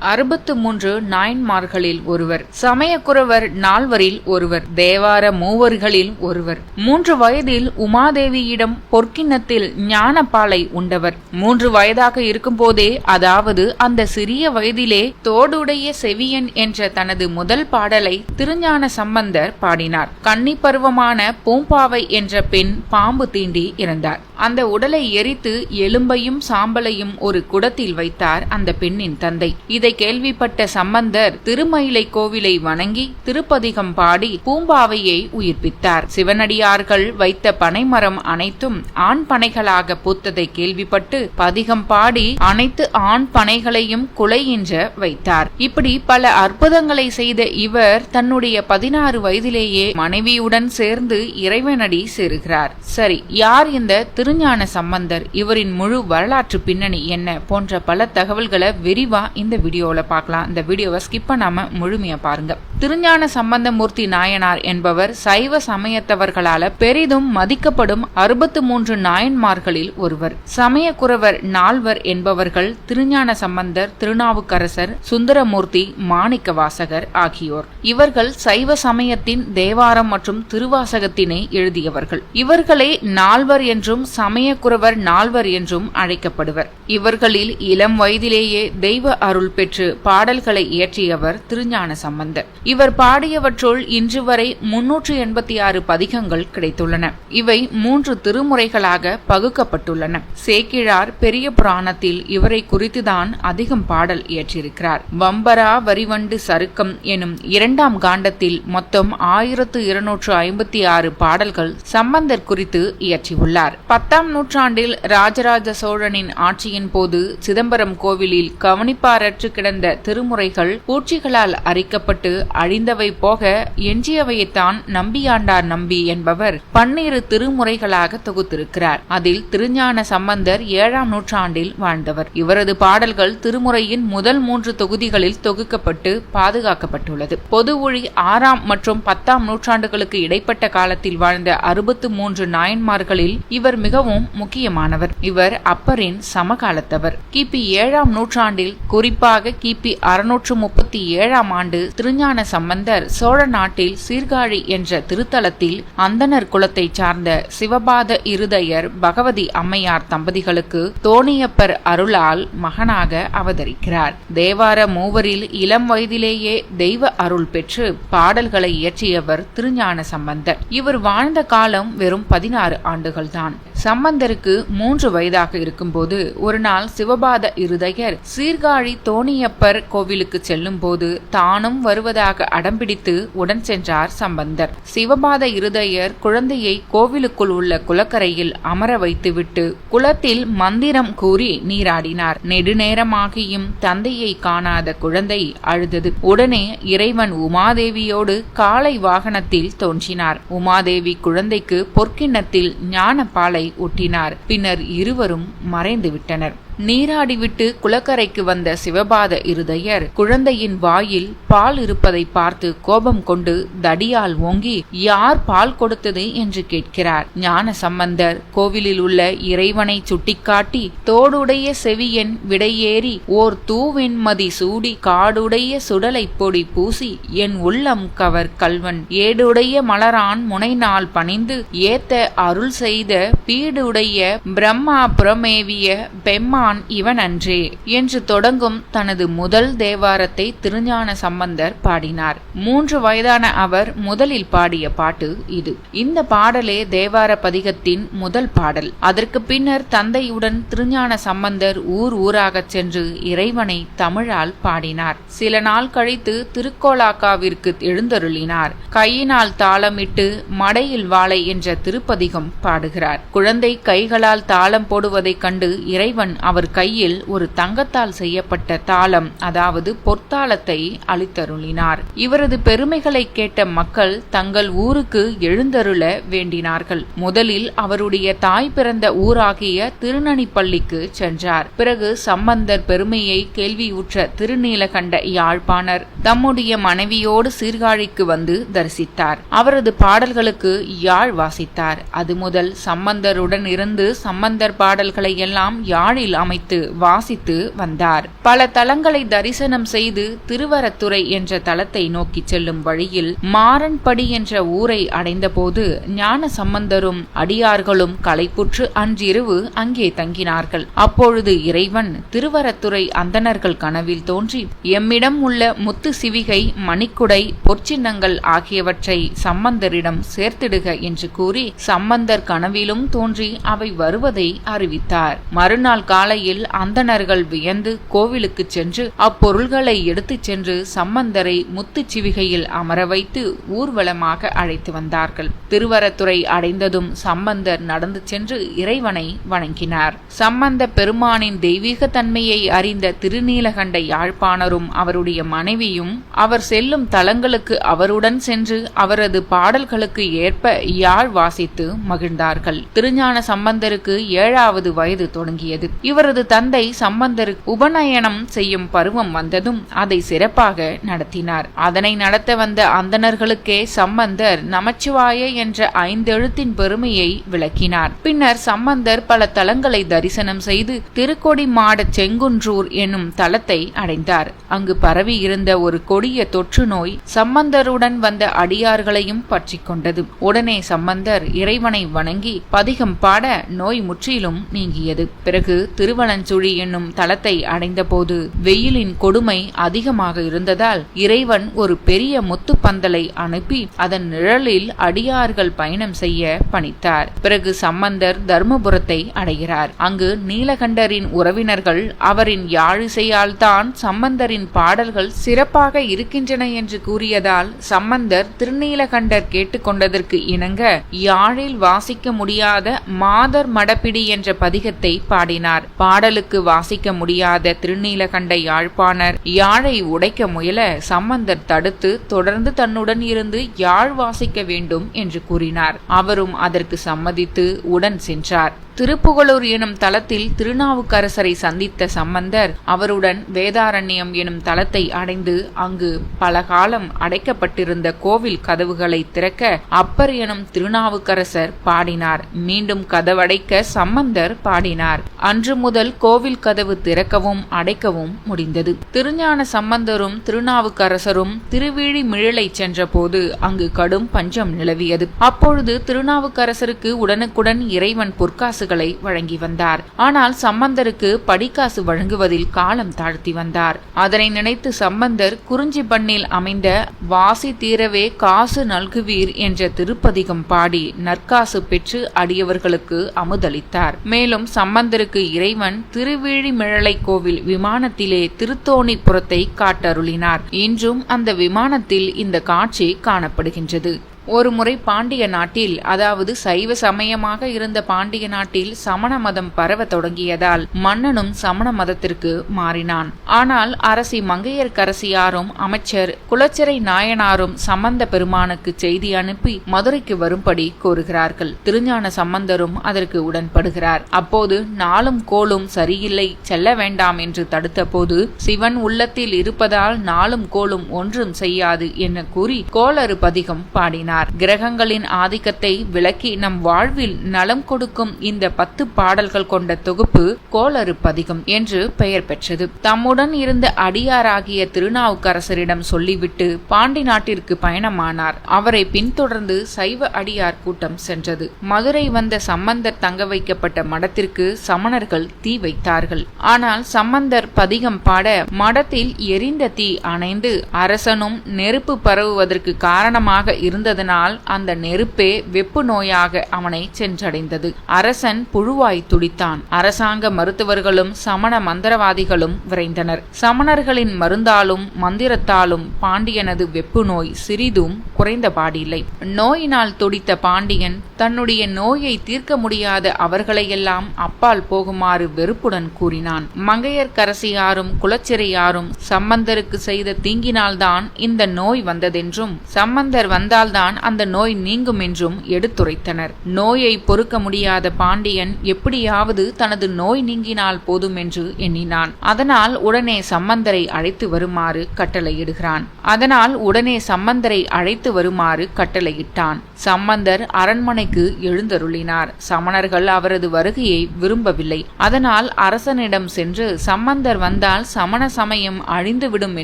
அறுபத்து மூன்று நாயன்மார்களில் ஒருவர் சமயக்குறவர் நால்வரில் ஒருவர் தேவார மூவர்களில் ஒருவர். மூன்று வயதில் உமாதேவியிடம் பொற்கிண்ணத்தில் ஞானப்பாலை உண்டவர். மூன்று வயதாக இருக்கும்போதே அதாவது அந்த சிறிய வயதிலே தோடுடைய செவியன் என்ற தனது முதல் பாடலை திருஞான சம்பந்தர் பாடினார். கன்னி பருவமான பூம்பாவை என்ற பெண் பாம்பு தீண்டி இறந்தார். அந்த உடலை எரித்து எலும்பையும் சாம்பலையும் ஒரு குடத்தில் வைத்தார் அந்த பெண்ணின் தந்தை. இதை கேள்விப்பட்ட சம்பந்தர் திருமயிலை கோவிலை வணங்கி திருப்பதிகம் பாடி பூம்பாவையை உயிர்ப்பித்தார். சிவனடியார்கள் வைத்த பனைமரம் அனைத்தும் ஆண் பனைகளாக பூத்ததை கேள்விப்பட்டு பதிகம் பாடி அனைத்து ஆண் பனைகளையும் குலையின்ற வைத்தார். இப்படி பல அற்புதங்களை செய்த இவர் தன்னுடைய பதினாறு வயதிலேயே மனைவியுடன் சேர்ந்து இறைவனடி சேருகிறார். சரி யார் இந்த திருஞான சம்பந்தர்? இவரின் முழு வரலாற்று பின்னணி என்ன? போன்ற பல தகவல்களை விரிவா இந்த வீடியோவில் பார்க்கலாம். இந்த வீடியோவை ஸ்கிப் பண்ணாமல் முழுமையாக பாருங்க. திருஞான சம்பந்தமூர்த்தி நாயனார் என்பவர் சைவ சமயத்தவர்களால பெரிதும் மதிக்கப்படும் அறுபத்து மூன்று நாயன்மார்களில் ஒருவர். சமயக்குறவர் நால்வர் என்பவர்கள் திருஞான சம்பந்தர் திருநாவுக்கரசர் சுந்தரமூர்த்தி மாணிக்க வாசகர் ஆகியோர். இவர்கள் சைவ சமயத்தின் தேவாரம் மற்றும் திருவாசகத்தினை எழுதியவர்கள். இவர்களே நால்வர் என்றும் சமயக்குறவர் நால்வர் என்றும் அழைக்கப்படுவர். இவர்களில் இளம் வயதிலேயே தெய்வ அருள் பெற்று பாடல்களை இயற்றியவர் திருஞான சம்பந்தர் இவர் பாடியவற்றுள் இன்று வரை முன்னூற்று எண்பத்தி ஆறு பதிகங்கள் கிடைத்துள்ளன. இவை மூன்று திருமுறைகளாக பகுக்கப்பட்டுள்ளன. சேக்கிழார் பெரிய புராணத்தில் இவரை குறித்துதான் அதிகம் பாடல் இயற்றியிருக்கிறார். வம்பரா வரிவண்டு சருக்கம் எனும் இரண்டாம் காண்டத்தில் மொத்தம் ஆயிரத்து இருநூற்று ஐம்பத்தி ஆறு பாடல்கள் சம்பந்தர் குறித்து இயற்றியுள்ளார். பத்தாம் நூற்றாண்டில் ராஜராஜ சோழனின் ஆட்சியின் போது சிதம்பரம் கோவிலில் கவனிப்பாரற்று கிடந்த திருமுறைகள் பூச்சிகளால் அரிக்கப்பட்டு அழிந்தவை போக எஞ்சியவையைத்தான் நம்பியாண்டார் நம்பி என்பவர் பன்னிரு திருமுறைகளாக தொகுத்திருக்கிறார். அதில் திருஞான சம்பந்தர் ஏழாம் நூற்றாண்டில் வாழ்ந்தவர். இவரது பாடல்கள் திருமுறையின் முதல் மூன்று தொகுதிகளில் தொகுக்கப்பட்டு பாதுகாக்கப்பட்டுள்ளது. பொது ஒளி ஆறாம் மற்றும் பத்தாம் நூற்றாண்டுகளுக்கு இடைப்பட்ட காலத்தில் வாழ்ந்த அறுபத்து மூன்று நாயன்மார்களில் இவர் மிகவும் முக்கியமானவர். இவர் அப்பரின் சமகாலத்தவர். கிபி ஏழாம் நூற்றாண்டில் குறிப்பாக கிபி அறுநூற்று முப்பத்தி ஏழாம் ஆண்டு திருஞான சம்பந்தர் சோழ நாட்டில் சீர்காழி என்ற திருத்தலத்தில் அந்தனர் குலத்தை சார்ந்த சிவபாத இருதயர் பகவதி அம்மையார் தம்பதிகளுக்கு தோணியப்பர் அருளால் மகனாக அவதரிக்கிறார். தேவார மூவரில் இளம் வயதிலேயே தெய்வ அருள் பெற்று பாடல்களை இயற்றியவர் திருஞான சம்பந்தர். இவர் வாழ்ந்த காலம் வெறும் பதினாறு ஆண்டுகள்தான். சம்பந்தருக்கு மூன்று வயதாக இருக்கும்போது ஒரு நாள் சிவபாத இருதயர் சீர்காழி தோணி தோணியப்பர் கோவிலுக்கு செல்லும்போது தானும் வருவதாக அடம்பிடித்து உடன் சென்றார் சம்பந்தர். சிவபாத இருதயர் குழந்தையை கோவிலுக்குள் உள்ள குளக்கரையில் அமர வைத்துவிட்டு குளத்தில் மந்திரம் கூறி நீராடினார். நெடுநேரமாகியும் தந்தையை காணாத குழந்தை அழுதது. உடனே இறைவன் உமாதேவியோடு காலை வாகனத்தில் தோன்றினார். உமாதேவி குழந்தைக்கு பொற்கிண்ணத்தில் ஞான பாலை ஊட்டினார் பின்னர் இருவரும் மறைந்துவிட்டனர். நீராடிவிட்டு குளக்கரைக்கு வந்த சிவபாத இருதயர் குழந்தையின் வாயில் பால் இருப்பதை பார்த்து கோபம் கொண்டு தடியால் ஓங்கி யார் பால் கொடுத்தது? என்று கேட்கிறார். ஞான சம்பந்தர் கோவிலில் உள்ள இறைவனை சுட்டிக்காட்டி தோடுடைய செவியன் விடையேறி ஓர் தூவெண்மதி சூடி காடுடைய சுடலை பொடி பூசி என் உள்ளம் கவர் கல்வன் ஏடுடைய மலரான் முனைநாள் பணிந்து ஏத்த அருள் செய்த பீடுடைய பிரம்மா புறமேவிய பெம்மா நான் இவன் அன்றே என்று தொடங்கும் தனது முதல் தேவாரத்தை திருஞான சம்பந்தர் பாடினார். மூன்று வயதான அவர் முதலில் பாடிய பாட்டு இது. இந்த பாடலே தேவார பதிகத்தின் முதல் பாடல். அதற்கு பின்னர் தந்தையுடன் திருஞான சம்பந்தர் ஊர் ஊராகச் சென்று இறைவனை தமிழால் பாடினார். சில நாள் கழித்து திருக்கோலாக்காவிற்கு எழுந்தருளினார். கையினால் தாளமிட்டு மடையில் வாழை என்ற திருப்பதிகம் பாடுகிறார். குழந்தை கைகளால் தாளம் போடுவதைக் கண்டு இறைவன் அவர் கையில் ஒரு தங்கத்தால் செய்யப்பட்ட தாளம் அதாவது பொற்தாளத்தை அளித்தருளினார் இவரது பெருமைகளை கேட்ட மக்கள் தங்கள் ஊருக்கு எழுந்தருள வேண்டினார்கள். முதலில் அவருடைய தாய் பிறந்த ஊராகிய திருநனிப்பள்ளிக்கு சென்றார். பிறகு சம்பந்தர் பெருமையை கேள்வியுற்ற திருநீலகண்ட யாழ்ப்பாணர் தம்முடைய மனைவியோடு சீர்காழிக்கு வந்து தரிசித்தார். அவரது பாடல்களுக்கு யாழ் வாசித்தார். அது முதல் சம்பந்தருடன் இருந்து சம்பந்தர் பாடல்களை எல்லாம் யாழில் அமைத்து வாசித்து வந்தார். பல தலங்களை தரிசனம் செய்து திருவரத்துறை என்ற தலத்தை நோக்கி செல்லும் வழியில் மாறன்படி என்ற ஊரை அடைந்தபோது ஞான சம்பந்தரும் அடியார்களும் களைப்புற்று அன்றிரவு அங்கே தங்கினார்கள். அப்பொழுது இறைவன் திருவரத்துறை அந்தணர்கள் கனவில் தோன்றி எம்மிடம் உள்ள முத்து சிவிகை மணிக்குடை பொற்சின்னங்கள் ஆகியவற்றை சம்பந்தரிடம் சேர்த்திடுக என்று கூறி சம்பந்தர் கனவிலும் தோன்றி அவை வருவதை அறிவித்தார். மறுநாள் காலையில் அந்தணர்கள் வியந்து கோவிலுக்கு சென்று அப்பொருள்களை எடுத்துச் சென்று சம்பந்தரை முத்துச்சிவிகையில் அமர வைத்து ஊர்வலமாக அழைத்து வந்தார்கள். திருவரத்துறை அடைந்ததும் சம்பந்தர் நடந்து சென்று இறைவனை வணங்கினார். சம்பந்த பெருமானின் தெய்வீக தன்மையை அறிந்த திருநீலகண்ட யாழ்ப்பாணரும் அவருடைய மனைவியும் அவர் செல்லும் தலங்களுக்கு அவருடன் சென்று அவரது பாடல்களுக்கு ஏற்ப யாழ் வாசித்து மகிழ்ந்தார்கள். திருஞான சம்பந்தருக்கு ஏழாவது வயது தொடங்கியது. இவரது தந்தை சம்பந்தருக்கு உபநயனம் செய்யும் பருவம் வந்ததும் அதை சிறப்பாக நடத்தினார். அதனை நடத்த வந்த அந்தணர்களுக்கே சம்பந்தர் நமச்சிவாய என்ற ஐந்தெழுத்தின் பெருமையை விளக்கினார். பின்னர் சம்பந்தர் பல தலங்களை தரிசனம் செய்து திருக்கொடி மாட செங்குன்றூர் என்னும் தலத்தை அடைந்தார். அங்கு பரவி இருந்த ஒரு கொடிய தொற்று நோய் சம்பந்தருடன் வந்த அடியார்களையும் பற்றி கொண்டது. உடனே சம்பந்தர் இறைவனை வணங்கி பதிகம் பாட நோய் முற்றிலும் நீங்கியது. பிறகு திருவலஞ்சுழி என்னும் தலத்தை அடைந்தபோது வெயிலின் கொடுமை அதிகமாக இருந்ததால் இறைவன் ஒரு பெரிய முத்து பந்தலை அனுப்பி அதன் நிழலில் அடியார்கள் பயணம் செய்ய பணித்தார். பிறகு சம்பந்தர் தர்மபுரத்தை அடைகிறார். அங்கு நீலகண்டரின் உறவினர்கள் அவரின் யாழிசையால் தான் சம்பந்தரின் பாடல்கள் சிறப்பாக இருக்கின்றன என்று கூறியதால் சம்பந்தர் திருநீலகண்டர் கேட்டுக்கொண்டதற்கு இணங்க யாழில் வாசிக்க முடியாத மாதர் மடப்பிடி என்ற பதிகத்தை பாடினார். பாடலுக்கு வாசிக்க முடியாத திருநீலகண்ட யாழ்ப்பாணர் யாழை உடைக்க முயல சம்பந்தர் தடுத்து தொடர்ந்து தன்னுடன் இருந்து யாழ் வாசிக்க வேண்டும் என்று கூறினார். அவரும் அதற்கு சம்மதித்து உடன் சென்றார். திருப்புகழூர் எனும் தலத்தில் திருநாவுக்கரசரை சந்தித்த சம்பந்தர் அவருடன் வேதாரண்யம் எனும் தலத்தை அடைந்து அங்கு பல காலம் அடைக்கப்பட்டிருந்த கோவில் கதவுகளை திறக்க அப்பர் எனும் திருநாவுக்கரசர் பாடினார். மீண்டும் கதவடைக்க சம்பந்தர் பாடினார். அன்று முதல் கோவில் கதவு திறக்கவும் அடைக்கவும் முடிந்தது. திருஞான சம்பந்தரும் திருநாவுக்கரசரும் திருவிழி மிழலை சென்றபோது அங்கு கடும் பஞ்சம் நிலவியது. அப்பொழுது திருநாவுக்கரசருக்கு உடனுக்குடன் இறைவன் பொற்காசுகளை வழங்கி வந்தார். ஆனால் சம்பந்தருக்கு படிக்காசு வழங்குவதில் காலம் தாழ்த்தி வந்தார். அதனை நினைத்து சம்பந்தர் குறிஞ்சி பண்ணில் அமைந்த வாசி தீரவே காசு நல்குவீர் என்ற திருப்பதிகம் பாடி நற்காசு பெற்று அடியவர்களுக்கு அமுதளித்தார். மேலும் சம்பந்தருக்கு இறைவன் திருவிழிமிழலை கோவில் விமானத்திலே திருத்தோணிப்புறத்தை காட்டருளினார். இன்றும் அந்த விமானத்தில் இந்த காட்சி காணப்படுகின்றது. ஒரு முறை பாண்டிய நாட்டில் அதாவது சைவ சமயமாக இருந்த பாண்டிய நாட்டில் சமண மதம் பரவ தொடங்கியதால் மன்னனும் சமண மதத்திற்கு மாறினான். ஆனால் அரசி மங்கையர்க்கரசியாரும் அமைச்சர் குலச்சரை நாயனாரும் சம்பந்த பெருமானுக்கு செய்தி அனுப்பி மதுரைக்கு வரும்படி கோருகிறார்கள். திருஞான சம்பந்தரும் அதற்கு உடன்படுகிறார். அப்போது நாளும் கோலும் சரியில்லை செல்ல வேண்டாம் என்று தடுத்தபோது சிவன் உள்ளத்தில் இருப்பதால் நாளும் கோலும் ஒன்றும் செய்யாது என கூறி கோளறு பதிகம் பாடினார். கூறினார். கிரகங்களின் ஆதிக்கத்தை விளக்கி நம் வாழ்வில் நலம் கொடுக்கும் இந்த பத்து பாடல்கள் கொண்ட தொகுப்பு கோளறு பதிகம் என்று பெயர் பெற்றது. தம்முடன் இருந்த அடியாராகிய திருநாவுக்கரசரிடம் சொல்லிவிட்டு பாண்டி நாட்டிற்கு பயணமானார். அவரை பின்தொடர்ந்து சைவ அடியார் கூட்டம் சென்றது. மதுரை வந்த சம்பந்தர் தங்க வைக்கப்பட்ட மடத்திற்கு சமணர்கள் தீ வைத்தார்கள். ஆனால் சம்பந்தர் பதிகம் பாட மடத்தில் எரிந்த தீ அணைந்து அரசனும் நெருப்பு பரவுவதற்கு காரணமாக இருந்ததனால் அந்த நெருப்பே வெப்பு நோயாக அவனை சென்றடைந்தது. அரசன் புழுவாய் துடித்தான். அரசாங்க மருத்துவர்களும் சமண மந்திரவாதிகளும் விரைந்தனர். சமணர்களின் மருந்தாலும் மந்திரத்தாலும் பாண்டியனது வெப்பு நோய் சிறிதும் குறைந்தபாடில்லை. நோயினால் துடித்த பாண்டியன் தன்னுடைய நோயை தீர்க்க முடியாத அவர்களையெல்லாம் அப்பால் போகுமாறு வெறுப்புடன் கூறினான். மங்கையர்க்கரசியாரும் குலச்சிறையாரும் சம்பந்தருக்கு செய்த தீங்கினால்தான் இந்த நோய் வந்ததென்றும் சம்பந்தர் வந்தால்தான் தான் அந்த நோய் நீங்கும் என்றும் எடுத்துரைத்தனர். நோயை பொறுக்க முடியாத பாண்டியன் எப்படியாவது தனது நோய் நீங்கினால் போதும் என்று எண்ணினான். அதனால் உடனே சம்பந்தரை அழைத்து வருமாறு கட்டளையிடுகிறான். அதனால் உடனே சம்பந்தரை அழைத்து வருமாறு கட்டளையிட்டான். சம்பந்தர் அரண்மனைக்கு எழுந்தருளினார். சமணர்கள் அவரது வருகையை விரும்பவில்லை. அதனால் அரசனிடம் சென்று சம்பந்தர் வந்தால் சமண சமயம் அழிந்துவிடும்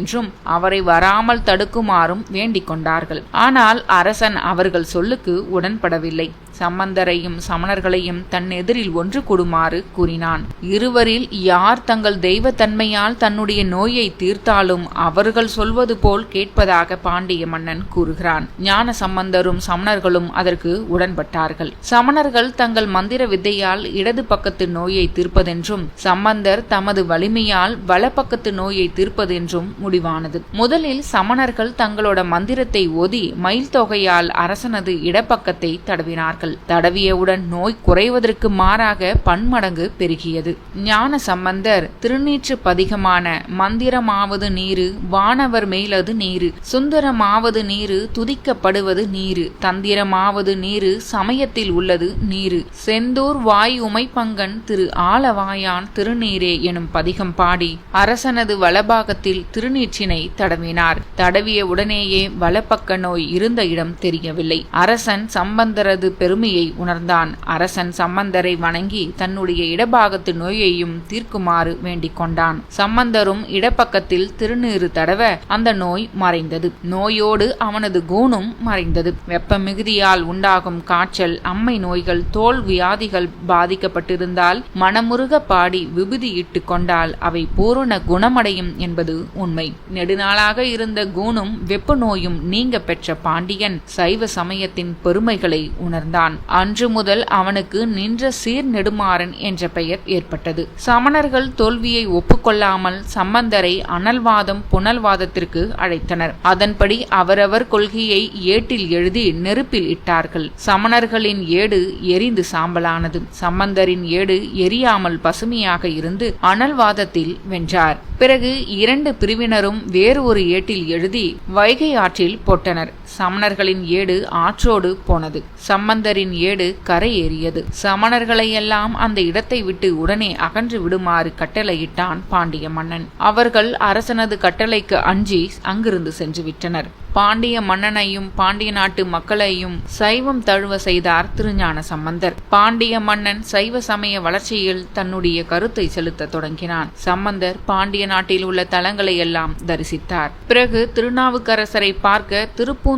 என்றும் அவரை வராமல் தடுக்குமாறும் வேண்டிக் கொண்டார்கள். ஆனால் அரசன் அவர்கள் சொல்லுக்கு உடன்படவில்லை. சம்பந்தரையும் சமணர்களையும் தன் எதிரில் ஒன்று கூடுமாறு கூறினான். இருவரில் யார் தங்கள் தெய்வத்தன்மையால் தன்னுடைய நோயை தீர்த்தாலும் அவர்கள் சொல்வது போல் கேட்பதாக பாண்டிய மன்னன் கூறுகிறான். ஞான சம்பந்தரும் சமணர்களும் அதற்கு உடன்பட்டார்கள். சமணர்கள் தங்கள் மந்திர வித்தையால் இடது பக்கத்து நோயை தீர்ப்பதென்றும் சம்பந்தர் தமது வலிமையால் வலப்பக்கத்து நோயை தீர்ப்பதென்றும் முடிவானது. முதலில் சமணர்கள் தங்களோட மந்திரத்தை ஓதி மயில் தொகையால் அரசனது இடப்பக்கத்தை தடவினார்கள். தடவியவுடன் நோய் குறைவதற்கு மாறாக பன்மடங்கு பெருகியது. ஞான சம்பந்தர் திருநீற்று பதிகமான மந்திரமாவது நீரு வானவர் மேலது நீரு சுந்தரமாவது நீரு துதிக்கப்படுவது நீரு தந்திரமாவது நீரு சமயத்தில் உள்ளது நீரு. செந்தூர் வாய் உமைப்பங்கன் திரு ஆலவாயான் திருநீரே எனும் பதிகம் பாடி அரசனது வலபாகத்தில் திருநீற்றினை தடவினார். தடவிய உடனேயே வலப்பக்க நோய் இருந்த இடம் தெரியவில்லை. அரசன் சம்பந்தரது பெரும் பெருமையை உணர்ந்தான். அரசன் சம்பந்தரை வணங்கி தன்னுடைய இடபாகத்து நோயையும் தீர்க்குமாறு வேண்டிக் கொண்டான். சம்பந்தரும் இடப்பக்கத்தில் திருநீறு தடவ அந்த நோய் மறைந்தது. நோயோடு அவனது கூணும் மறைந்தது. வெப்ப மிகுதியால் உண்டாகும் காய்ச்சல் அம்மை நோய்கள் தோல் வியாதிகள் பாதிக்கப்பட்டிருந்தால் மனமுருக பாடி விபுதியிட்டு கொண்டால் அவை பூரண குணமடையும் என்பது உண்மை. நெடுநாளாக இருந்த கூணும் வெப்ப நோயும் நீங்க பெற்ற பாண்டியன் சைவ சமயத்தின் பெருமைகளை உணர்ந்தான். அன்று முதல் அவனுக்கு நின்ற சீர் நெடுமாறன் என்ற பெயர் ஏற்பட்டது. சமணர்கள் தோல்வியை ஒப்புக்கொள்ளாமல் சம்பந்தரை அனல்வாதம் புனல்வாதத்திற்கு அழைத்தனர். அதன்படி அவரவர் கொள்கையை ஏட்டில் எழுதி நெருப்பில் இட்டார்கள். சமணர்களின் ஏடு எரிந்து சாம்பலானது. சம்பந்தரின் ஏடு எரியாமல் பசுமையாக இருந்து அனல்வாதத்தில் வென்றார். பிறகு இரண்டு பிரிவினரும் வேறு ஒரு ஏட்டில் எழுதி வைகை ஆற்றில் போட்டனர். சமணர்களின் ஏடு ஆற்றோடு போனது. சம்பந்தரின் ஏடு கரை ஏறியது சமணர்களையெல்லாம் அந்த இடத்தை விட்டு உடனே அகன்று விடுமாறு கட்டளையிட்டான் பாண்டிய மன்னன். அவர்கள் அரசனது கட்டளைக்கு அஞ்சி அங்கிருந்து சென்று விட்டனர். பாண்டிய மன்னனையும் பாண்டிய நாட்டு மக்களையும் சைவம் தழுவ செய்தார் திருஞான சம்பந்தர். பாண்டிய மன்னன் சைவ சமய வளர்ச்சியில் தன்னுடைய கருத்தை செலுத்த தொடங்கினான். சம்பந்தர் பாண்டிய நாட்டில் உள்ள தலங்களை எல்லாம் தரிசித்தார். பிறகு திருநாவுக்கரசரை பார்க்க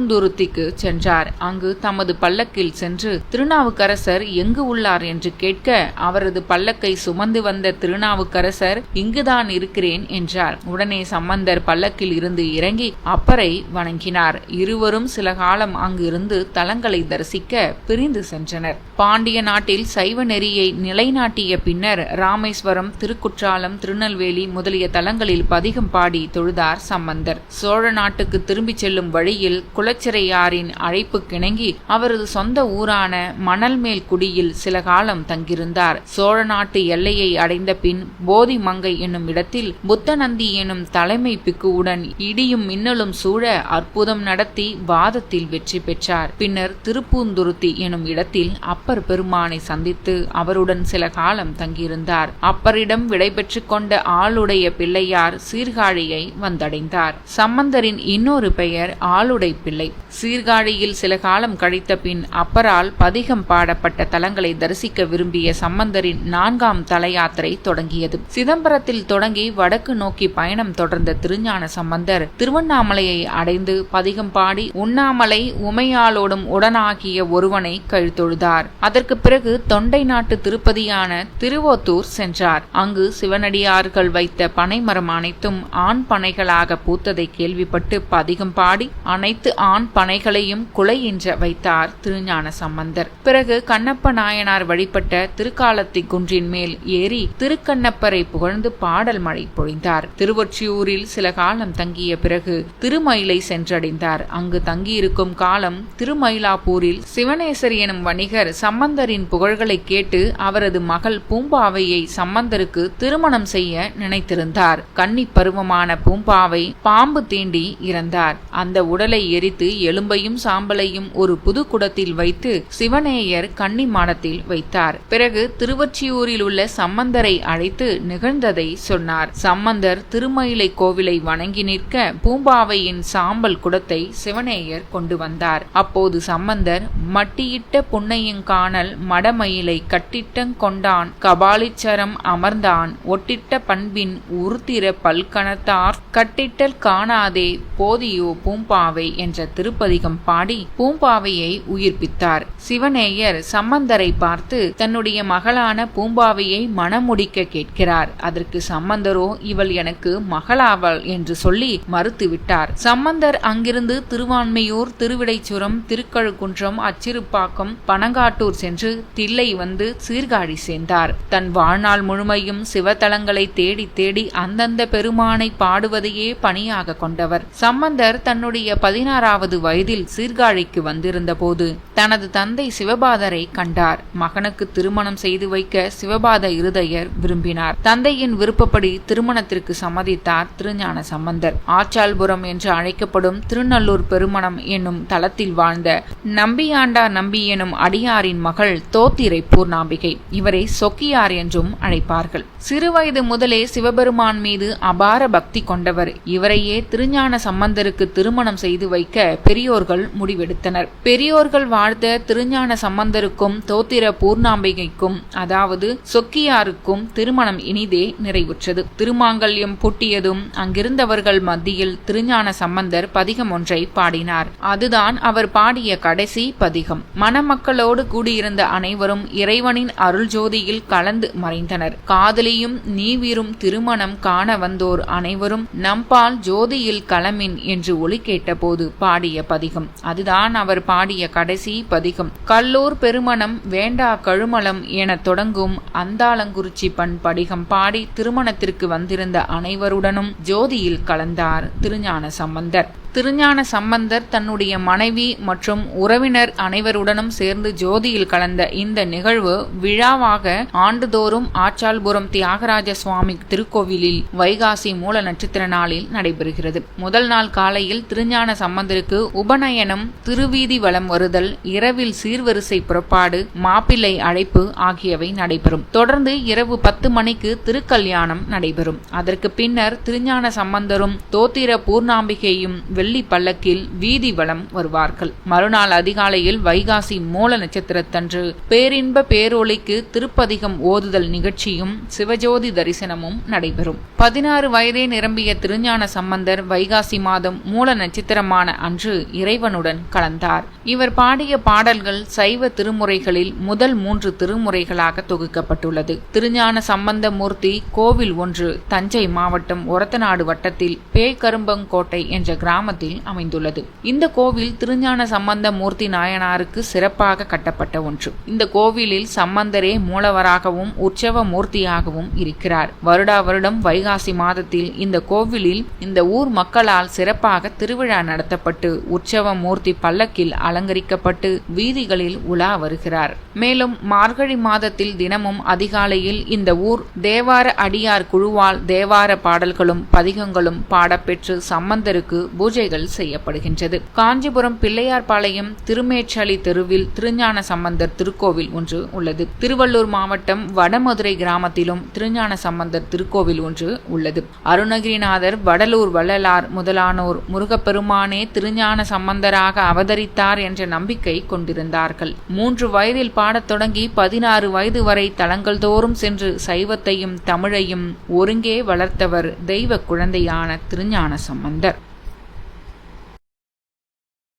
திருப்பூந்துருத்திக்கு சென்றார். அங்கு தமது பல்லக்கில் சென்று திருநாவுக்கரசர் எங்கு உள்ளார் என்று கேட்க அவரது பல்லக்கை சுமந்து வந்த திருநாவுக்கரசர் இங்குதான் இருக்கிறேன் என்றார். உடனே சம்பந்தர் பல்லக்கில் இருந்து இறங்கி அப்பரை வணங்கினார். இருவரும் சில காலம் அங்கிருந்து தலங்களை தரிசிக்க பிரிந்து சென்றனர். பாண்டிய நாட்டில் சைவ நெறியை நிலைநாட்டிய பின்னர் ராமேஸ்வரம் திருக்குற்றாலம் திருநெல்வேலி முதலிய தலங்களில் பதிகம் பாடி தொழுதார் சம்பந்தர். சோழ நாட்டுக்கு திரும்பிச் செல்லும் வழியில் குலச்சிறையாரின் அழைப்பு கிணங்கி அவரது சொந்த ஊரான மணல்மேல் குடியில் சில காலம் தங்கியிருந்தார். சோழ நாட்டு எல்லையை அடைந்த பின் போதி மங்கை என்னும் இடத்தில் புத்தநந்தி எனும் தலைமை பிக்குவுடன் இடியும் மின்னலும் சூழ அற்புதம் நடத்தி வாதத்தில் வெற்றி பெற்றார். பின்னர் திருப்பூந்துருத்தி எனும் இடத்தில் அப்பர் பெருமானை சந்தித்து அவருடன் சில காலம் தங்கியிருந்தார். அப்பரிடம் விடைபெற்று கொண்ட ஆளுடைய பிள்ளையார் சீர்காழியை வந்தடைந்தார். சம்பந்தரின் இன்னொரு பெயர் ஆளுடை பிள்ளை சீர்காழியில் சில காலம் கழித்த பின் அப்பரால் பதிகம் பாடப்பட்ட தலங்களை தரிசிக்க விரும்பிய சம்பந்தரின் நான்காம் தல யாத்திரை தொடங்கியது. சிதம்பரத்தில் தொடங்கி வடக்கு நோக்கி பயணம் தொடர்ந்த திருஞான சம்பந்தர் திருவண்ணாமலையை அடைந்து பதிகம் பாடி உண்ணாமலை உமையாளோடும் உடனாகிய ஒருவனை கழுத்தொழுதார். அதற்கு பிறகு தொண்டை நாட்டு திருப்பதியான திருவோத்தூர் சென்றார். அங்கு சிவனடியார்கள் வைத்த பனைமரம் அனைத்தும் ஆண் பனைகளாக பூத்ததை கேள்விப்பட்டு பதிகம் பாடி அனைத்து ஆண் பனைகளையும் குலையின்ற வைத்தார் திருஞான சம்பந்தர். பிறகு கண்ணப்ப நாயனார் வழிபட்ட திருக்காலத்தி குன்றின் மேல் ஏறி திருக்கண்ணப்பரை புகழ்ந்து பாடல் மழை பொழிந்தார். திருவொற்றியூரில் சில காலம் தங்கிய பிறகு திருமயிலை சென்றடைந்தார். அங்கு தங்கியிருக்கும் காலம் திருமயிலாப்பூரில் சிவனேசர் எனும் வணிகர் சம்பந்தரின் புகழ்களை கேட்டு அவரது மகள் பூம்பாவையை சம்பந்தருக்கு திருமணம் செய்ய நினைத்திருந்தார். கன்னி பருவமான பூம்பாவை பாம்பு தீண்டி இறந்தார். அந்த உடலை எரித்து எலும்பையும் சாம்பலையும் ஒரு புது குடத்தில் வைத்து சிவனேயர் கன்னிமாடத்தில் வைத்தார். பிறகு திருவொற்றியூரில் உள்ள சம்பந்தரை அழைத்து நிகழ்ந்ததை சொன்னார். சம்பந்தர் திருமயிலை கோவிலை வணங்கி நிற்க பூம்பாவையின் சாம்பல் குடத்தை சிவனேயர் கொண்டு வந்தார். அப்போது சம்பந்தர் மட்டியிட்ட புன்னையங்கானல் மடமயிலை கட்டிட்டங் கொண்டான் கபாலிச்சரம் அமர்ந்தான் ஒட்டிட்ட பண்பின் உருத்திர பல்கணத்தார் கட்டிட்டல் காணாதே போதியோ பூம்பாவை என்ற திருப்பதிகம் பாடி பூம்பாவையை உயிர்ப்பித்தார். சிவனேயர் சம்பந்தரை பார்த்து தன்னுடைய மகளான பூம்பாவையை மணமுடிக்க கேட்கிறார். அதற்கு சம்பந்தரோ இவள் எனக்கு மகளாவள் என்று சொல்லி மறுத்துவிட்டார். சம்பந்தர் அங்கிருந்து திருவான்மையூர் திருவிடைச்சுரம் திருக்கழுக்குன்றம் அச்சிறுப்பாக்கம் பனங்காட்டூர் சென்று தில்லை வந்து சீர்காழி சேர்ந்தார். தன் வாழ்நாள் முழுமையும் சிவத்தலங்களை தேடி தேடி அந்தந்த பெருமானை பாடுவதையே பணியாக கொண்டவர். சம்பந்தர் தன்னுடைய பதினாறாவது வயதில் சீர்காழிக்கு வந்திருந்த போது தனது தந்தை சிவபாதரை கண்டார். மகனுக்கு திருமணம் செய்து வைக்க சிவபாத இருதயர் விரும்பினார். தந்தையின் விருப்பப்படி திருமணத்திற்கு சம்மதித்தார் திருஞான சம்பந்தர். ஆச்சால்புரம் என்று அழைக்கப்படும் திருநல்லூர் பெருமணம் என்னும் தளத்தில் வாழ்ந்த நம்பியாண்டா நம்பி எனும் அடியாரின் மகள் தோத்திரை பூர்ணாம்பிகை. இவரை சொக்கியார் என்றும் அழைப்பார்கள். சிறுவயது முதலே சிவபெருமான் மீது அபார பக்தி கொண்டவர். இவரையே திருஞான சம்பந்தருக்கு திருமணம் செய்து வைக்க பெரியோர்கள் முடிவெடுத்தனர். பெரியோர்கள் வாழ்த்த திருஞான சம்பந்தருக்கும் தோத்திர பூர்ணாம்பிகைக்கும் அதாவது சொக்கியாருக்கும் திருமணம் இனிதே நிறைவுற்றது. திருமாங்கல்யம் புட்டியதும் அங்கிருந்தவர்கள் மத்தியில் திருஞான சம்பந்தர் பதிகம் ஒன்றை பாடினார். அதுதான் அவர் பாடிய கடைசி பதிகம். மணமக்களோடு கூடியிருந்த அனைவரும் இறைவனின் அருள் ஜோதியில் கலந்து மறைந்தனர். காதலியும் நீவிரும் திருமணம் காண வந்தோர் அனைவரும் நம்பால் ஜோதியில் களமின் என்று ஒலி கேட்டபோது பாடிய பதிகம். அதுதான் அவர் பாடிய கடைசி பதிகம். கல்லூர் பெருமணம் வேண்டா கழுமலம் என தொடங்கும் அந்தாளங்குறிச்சி பண் படிகம் பாடி திருமணத்திற்கு வந்திருந்த அனைவருடனும் ஜோதியில் கலந்தார் திருஞான சம்பந்தர். திருஞான சம்பந்தர் தன்னுடைய மனைவி மற்றும் உறவினர் அனைவருடனும் சேர்ந்து ஜோதியில் கலந்த இந்த நிகழ்வு விழாவாக ஆண்டுதோறும் ஆச்சால்புரம் தியாகராஜ சுவாமி திருக்கோவிலில் வைகாசி மூல நட்சத்திர நாளில் நடைபெறுகிறது. முதல் நாள் காலையில் திருஞான சம்பந்தருக்கு உபநயனம் திருவீதி வலம் வருதல் இரவில் சீர்வரிசை புறப்பாடு மாப்பிள்ளை அழைப்பு ஆகியவை நடைபெறும். தொடர்ந்து இரவு பத்து மணிக்கு திருக்கல்யாணம் நடைபெறும். அதற்கு பின்னர் திருஞான சம்பந்தரும் தோத்திர பூர்ணாம்பிகையும் வெள்ளி பல்லக்கில் வீதி வளம் வருவார்கள். மறுநாள் அதிகாலையில் வைகாசி மூல நட்சத்திரத்தன்று பேரின்ப பேரொளிக்கு திருப்பதிகம் ஓதுதல் நிகழ்ச்சியும் சிவஜோதி தரிசனமும் நடைபெறும். பதினாறு வயதே நிரம்பிய திருஞான சம்பந்தர் வைகாசி மாதம் மூல நட்சத்திரமான அன்று இறைவனுடன் கலந்தார். இவர் பாடிய பாடல்கள் சைவ திருமுறைகளில் முதல் மூன்று திருமுறைகளாக தொகுக்கப்பட்டுள்ளது. திருஞான சம்பந்த மூர்த்தி கோவில் ஒன்று தஞ்சை மாவட்டம் ஒரத்தநாடு வட்டத்தில் பேய்கரும்பங்கோட்டை என்ற கிராம கிராமத்தில் அமைந்துள்ளது. இந்த கோவில் திருஞான சம்பந்த மூர்த்தி நாயனாருக்கு சிறப்பாக கட்டப்பட்ட ஒன்று. இந்த கோவிலில் சம்பந்தரே மூலவராகவும் உற்சவ மூர்த்தியாகவும் இருக்கிறார். வருடா வருடம் வைகாசி மாதத்தில் இந்த கோவிலில் இந்த ஊர் மக்களால் சிறப்பாக திருவிழா நடத்தப்பட்டு உற்சவ மூர்த்தி பல்லக்கில் அலங்கரிக்கப்பட்டு வீதிகளில் உலா வருகிறார். மேலும் மார்கழி மாதத்தில் தினமும் அதிகாலையில் இந்த ஊர் தேவார அடியார் குழுவால் தேவார பாடல்களும் பதிகங்களும் பாடப்பெற்று சம்பந்தருக்கு பூஜை பூஜைகள் செய்யப்படுகின்றது. காஞ்சிபுரம் பிள்ளையார்பாளையம் திருமேச்சலி தெருவில் திருஞான சம்பந்தர் திருக்கோவில் ஒன்று உள்ளது. திருவள்ளூர் மாவட்டம் வடமதுரை கிராமத்திலும் திருஞான சம்பந்தர் திருக்கோவில் ஒன்று உள்ளது. அருணகிரிநாதர் வடலூர் வள்ளலார் முதலானோர் முருகப்பெருமானே திருஞான சம்பந்தராக அவதரித்தார் என்ற நம்பிக்கை கொண்டிருந்தார்கள். மூன்று வயதில் பாடத் தொடங்கி பதினாறு வயது வரை தளங்கள் தோறும் சென்று சைவத்தையும் தமிழையும் ஒருங்கே வளர்த்தவர் தெய்வ குழந்தையான திருஞான சம்பந்தர்.